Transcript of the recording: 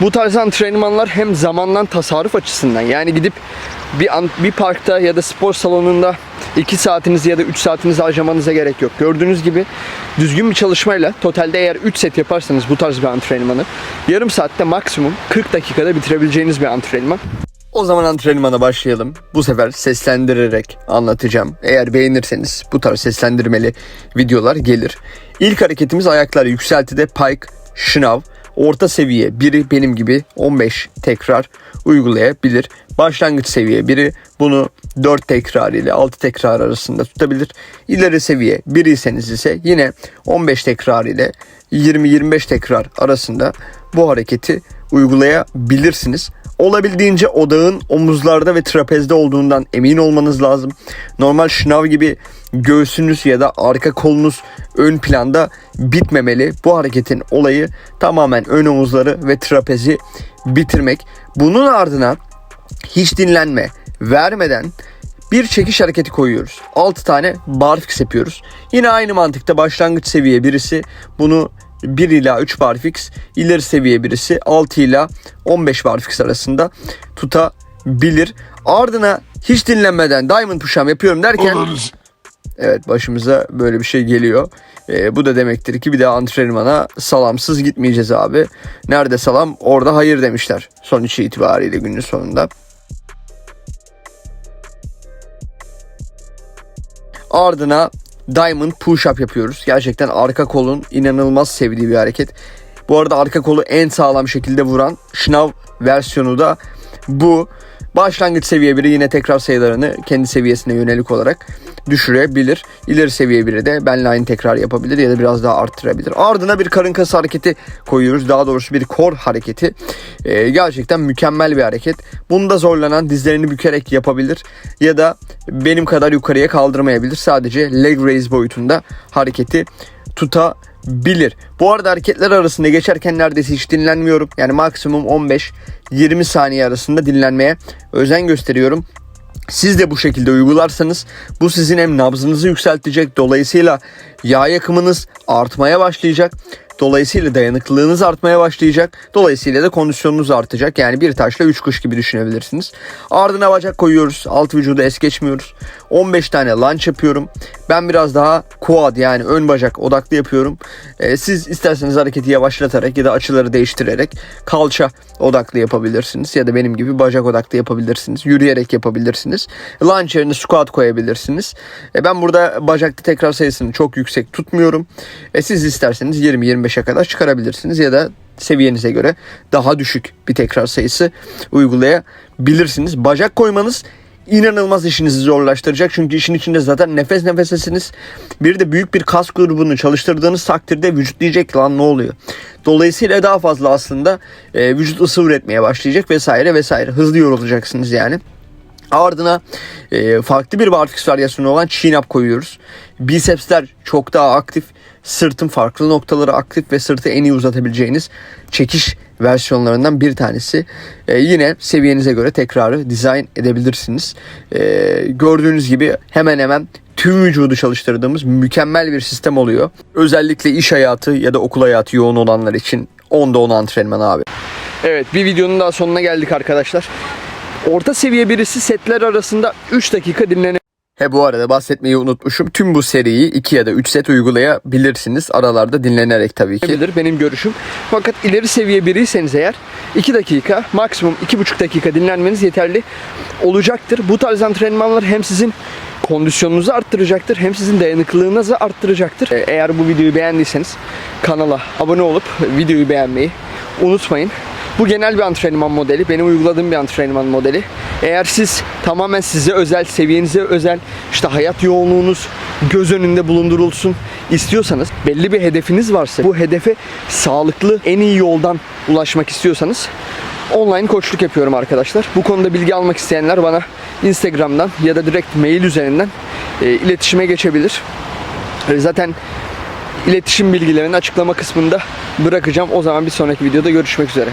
Bu tarz antrenmanlar hem zamandan tasarruf açısından yani gidip bir bir parkta ya da spor salonunda 2 saatinizi ya da 3 saatinizi harcamanıza gerek yok. Gördüğünüz gibi düzgün bir çalışmayla totalde eğer 3 set yaparsanız bu tarz bir antrenmanı yarım saatte maksimum 40 dakikada bitirebileceğiniz bir antrenman. O zaman antrenmana başlayalım. Bu sefer seslendirerek anlatacağım. Eğer beğenirseniz bu tarz seslendirmeli videolar gelir. İlk hareketimiz ayaklar yükseltide pike, şınav. Orta seviye biri benim gibi 15 tekrar uygulayabilir. Başlangıç seviye biri bunu 4 tekrar ile 6 tekrar arasında tutabilir. İleri seviye biriyseniz ise yine 15 tekrar ile 20-25 tekrar arasında bu hareketi uygulayabilirsiniz. Olabildiğince odağın omuzlarda ve trapezde olduğundan emin olmanız lazım. Normal şınav gibi göğsünüz ya da arka kolunuz ön planda bitmemeli. Bu hareketin olayı tamamen ön omuzları ve trapezi bitirmek. Bunun ardına hiç dinlenme vermeden bir çekiş hareketi koyuyoruz. 6 tane barfix yapıyoruz. Yine aynı mantıkta başlangıç seviye birisi bunu 1 ila 3 barfix, ileri seviye birisi 6 ila 15 barfix arasında tutabilir. Ardına hiç dinlenmeden diamond push up yapıyorum derken Evet başımıza böyle bir şey geliyor. Ee, bu da demektir ki bir daha antrenmana salamsız gitmeyeceğiz abi. Nerede salam orada hayır demişler sonuç itibariyle günün sonunda. Ardına Diamond push-up yapıyoruz. Gerçekten arka kolun inanılmaz sevdiği bir hareket. Bu arada arka kolu en sağlam şekilde vuran şınav versiyonu da bu. Başlangıç seviye biri yine tekrar sayılarını kendi seviyesine yönelik olarak düşürebilir. İleri seviye biri de benle aynı tekrar yapabilir ya da biraz daha arttırabilir. Ardına bir karın kası hareketi koyuyoruz. Daha doğrusu bir core hareketi. Ee, gerçekten mükemmel bir hareket. Bunda zorlanan dizlerini bükerek yapabilir ya da benim kadar yukarıya kaldırmayabilir. Sadece leg raise boyutunda hareketi tutabilir. Bu arada hareketler arasında geçerken neredeyse hiç dinlenmiyorum. Yani maksimum 15-20 saniye arasında dinlenmeye özen gösteriyorum. Siz de bu şekilde uygularsanız bu sizin hem nabzınızı yükseltecek dolayısıyla yağ yakımınız artmaya başlayacak. Dolayısıyla dayanıklılığınız artmaya başlayacak. Dolayısıyla da kondisyonunuz artacak. Yani bir taşla üç kuş gibi düşünebilirsiniz. Ardına bacak koyuyoruz. Alt vücudu es geçmiyoruz. 15 tane lunge yapıyorum. Ben biraz daha quad yani ön bacak odaklı yapıyorum. Ee, siz isterseniz hareketi yavaşlatarak ya da açıları değiştirerek kalça odaklı yapabilirsiniz. Ya da benim gibi bacak odaklı yapabilirsiniz. Yürüyerek yapabilirsiniz. Lunge yerine squat koyabilirsiniz. E, ben burada bacakta tekrar sayısını çok yüksek tutmuyorum. E, siz isterseniz 20-25'e kadar çıkarabilirsiniz ya da seviyenize göre daha düşük bir tekrar sayısı uygulayabilirsiniz. Bacak koymanız inanılmaz işinizi zorlaştıracak. Çünkü işin içinde zaten nefes nefesesiniz. Bir de büyük bir kas grubunu çalıştırdığınız takdirde vücut diyecek lan ne oluyor. Dolayısıyla daha fazla aslında e, vücut ısı üretmeye başlayacak vesaire vesaire. Hızlı yorulacaksınız yani. Ardına e, farklı bir barfix varyasyonu olan chin up koyuyoruz. Bicepsler çok daha aktif. Sırtın farklı noktaları aktif ve sırtı en iyi uzatabileceğiniz çekiş versiyonlarından bir tanesi. E, yine seviyenize göre tekrarı dizayn edebilirsiniz. E, gördüğünüz gibi hemen hemen tüm vücudu çalıştırdığımız mükemmel bir sistem oluyor. Özellikle iş hayatı ya da okul hayatı yoğun olanlar için 10'da 10 antrenman abi. Evet bir videonun daha sonuna geldik arkadaşlar. Orta seviye birisi setler arasında 3 dakika dinlenebilir. He bu arada bahsetmeyi unutmuşum. Tüm bu seriyi 2 ya da 3 set uygulayabilirsiniz. Aralarda dinlenerek tabii ki. Benim görüşüm. Fakat ileri seviye biriyseniz eğer 2 dakika maksimum 2,5 dakika dinlenmeniz yeterli olacaktır. Bu tarz antrenmanlar hem sizin kondisyonunuzu arttıracaktır hem sizin dayanıklılığınızı arttıracaktır. Ee, Eğer bu videoyu beğendiyseniz kanala abone olup videoyu beğenmeyi unutmayın. Bu genel bir antrenman modeli. Benim uyguladığım bir antrenman modeli. Eğer siz tamamen size özel, seviyenize özel, işte hayat yoğunluğunuz göz önünde bulundurulsun istiyorsanız, belli bir hedefiniz varsa, bu hedefe sağlıklı, en iyi yoldan ulaşmak istiyorsanız online koçluk yapıyorum arkadaşlar. Bu konuda bilgi almak isteyenler bana Instagram'dan ya da direkt mail üzerinden e, iletişime geçebilir. E, Zaten iletişim bilgilerini açıklama kısmında bırakacağım. O zaman bir sonraki videoda görüşmek üzere.